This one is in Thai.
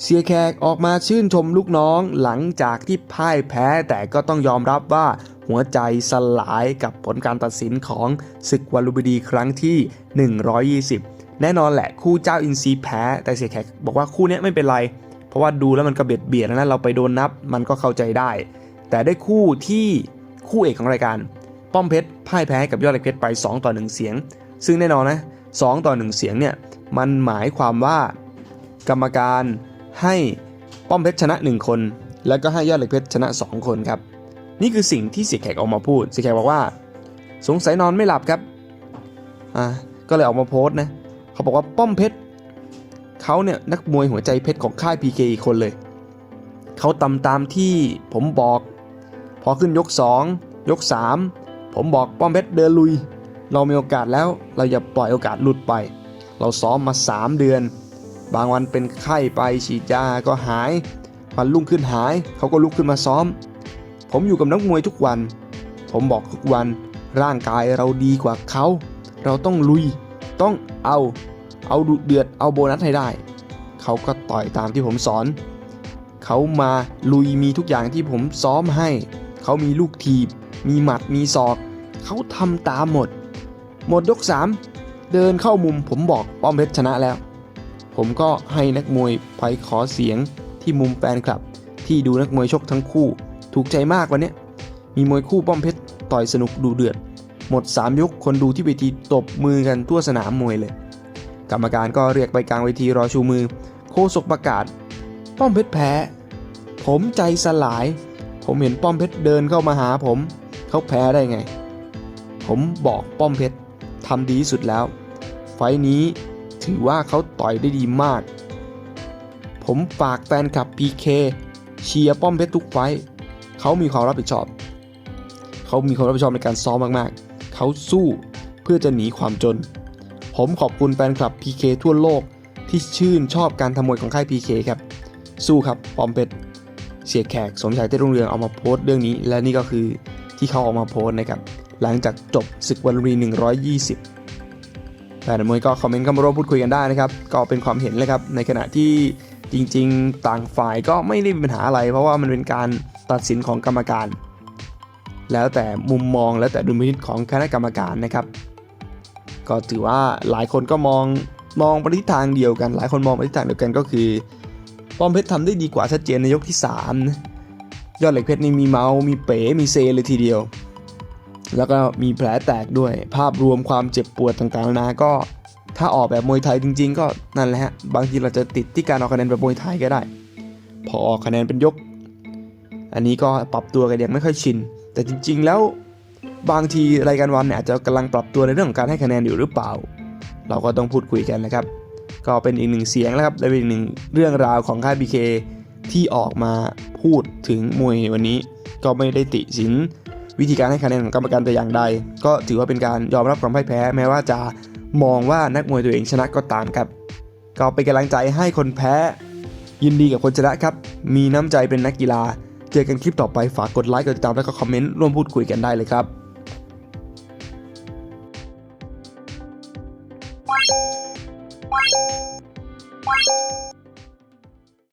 เสียแขกออกมาชื่นชมลูกน้องหลังจากที่พ่ายแพ้แต่ก็ต้องยอมรับว่าหัวใจสลายกับผลการตัดสินของศึกวันลุมพินีครั้งที่ 120 แน่นอนแหละคู่เจ้าอินซีแพ้ แต่เสียแขกบอกว่าคู่นี้ไม่เป็นไร เพราะว่าดูแล้วมันก็เบียดเบียดนะเราไปโดนนับมันก็เข้าใจได้ แต่ได้คู่ที่คู่เอกของรายการ ป้อมเพชรพ่ายแพ้กับยอดเหล็กเพชรไป 2 ต่อ 1 เสียง ซึ่งแน่นอนนะ2ต่อ 1 เสียงเนี่ยมันหมายความว่ากรรมการ ให้ป้อมเพชรชนะ 1 คน แล้วก็ให้ยอดเหล็กเพชรชนะ 2 คนครับ นี่คือสิ่งที่เสียแขกออกมาพูดเสียแขกบอกว่า สงสัยนอนไม่หลับครับอ่าก็เลยออกมาโพสต์นะเขาบอกว่าป้อมเพชรเขาเนี่ยนักมวยหัวใจเพชรของค่าย PK อีกคนเลยเขาตำตามที่ผมบอก พอขึ้นยก 2 ยก 3 ผมบอกป้อมเพชรเดินลุย เรามีโอกาสแล้วเราอย่าปล่อยโอกาสหลุดไป เราซ้อมมา 3 เดือน บางวันเป็นไข้ไปฉีดยาก็หายวันรุ่งขึ้นหายเขาก็ลุกขึ้นมาซ้อม ผมอยู่กับนักมวยทุกวัน ผมบอกทุกวันร่างกายเราดีกว่าเขา เราต้องลุย ต้องเอา เอาดุเดือด เอาโบนัสให้ได้ เขาก็ต่อยตามที่ผมสอน เขามาลุยมีทุกอย่างที่ผมซ้อมให้ เขามีลูกทีบ มีหมัด มีศอก เขาทำตามหมด หมดยก3เดินเข้ามุมผมบอกป้อมเพชรชนะแล้ว ผมก็ให้นักมวยไปขอเสียงที่มุมแฟนคลับ ที่ดูนักมวยชกทั้งคู่ ถูกใจมากวันนี้มีมวยคู่ป้อมเพชรต่อยสนุกดูเดือด หมด 3 ยกคนดูที่เวทีตบมือกันทั่วสนามมวยเลย กรรมการก็เรียกไปกลางเวทีรอชูมือ โคศกประกาศ ป้อมเพชรแพ้ ผมใจสลาย ผมเห็นป้อมเพชรเดินเข้ามาหาผม เขาแพ้ได้ไง ผมบอกป้อมเพชรทำดีที่สุดแล้ว ไฟนี้ ถือว่าเขาต่อยได้ดีมาก ผมฝากแฟนคลับ PK เชียร์ป้อมเพชรทุกไฟเขามีความรับผิดชอบ เขามีความรับผิดชอบในการซ้อมมากๆ เขาสู้เพื่อจะหนีความจน ผมขอบคุณแฟนคลับ PK ทั่วโลกที่ชื่นชอบการทำมวยของค่าย PK ครับ สู้ครับป้อมเพชรเสียแขกสมชายเต้รุ่งเรืองเอามาโพสต์เรื่องนี้ และนี่ก็คือที่เขาออกมาโพสต์นะครับ หลังจากจบศึกวันลุมพินี120 แฟนมวยก็คอมเมนต์เข้ามาร่วมพูดคุยกันได้นะครับ ก็เป็นความเห็นเลยครับ ในขณะที่จริง ๆ ต่างฝ่ายก็ไม่ได้มีปัญหาอะไร เพราะว่ามันเป็นการตัดสินของกรรมการ แล้วแต่มุมมองแล้วแต่ดุลพินิจของคณะกรรมการนะครับ ก็ถือว่าหลายคนก็มองมองไปทิศทางเดียวกัน หลายคนมองไปทิศทางเดียวกันก็คือป้อมเพชรทำได้ดีกว่าชัดเจนในยกที่ 3 ยอดเหล็กเพชรนี่มีเมา มีเป๋ มีเซเลยทีเดียว แล้วก็มีแผลแตกด้วย ภาพรวมความเจ็บปวดต่างๆนานาก็ ถ้าออกแบบมวยไทยจริง ๆ ก็นั่นแหละฮะ บางทีเราจะติดที่การออกคะแนนแบบมวยไทยก็ได้ พอออกคะแนนเป็นยก อันนี้ก็ปรับตัวกันยังไม่ค่อยชิน แต่จริง ๆ แล้วบางทีรายการวันเนี่ยอาจจะกำลังปรับตัวในเรื่องของการให้คะแนนอยู่หรือเปล่า เราก็ต้องพูดคุยกันนะครับ ก็เป็นอีกหนึ่งเสียงแล้วครับ และเป็นอีกหนึ่งเรื่องราวของค่าย BK ที่ออกมาพูดถึงมวยวันนี้ ก็ไม่ได้ติสิน วิธีการให้คะแนนของกรรมการแต่อย่างใด ก็ถือว่าเป็นการยอมรับความพ่ายแพ้ แม้ว่าจะมองว่านักมวยตัวเองชนะก็ตามครับ ก็เป็นกำลังใจให้คนแพ้ ยินดีกับคนชนะครับ มีน้ำใจเป็นนักกีฬา เจอกันคลิปต่อไปฝากกดไลค์กดติดตามและก็คอมเมนต์ร่วมพูดคุยกันได้เลยครับ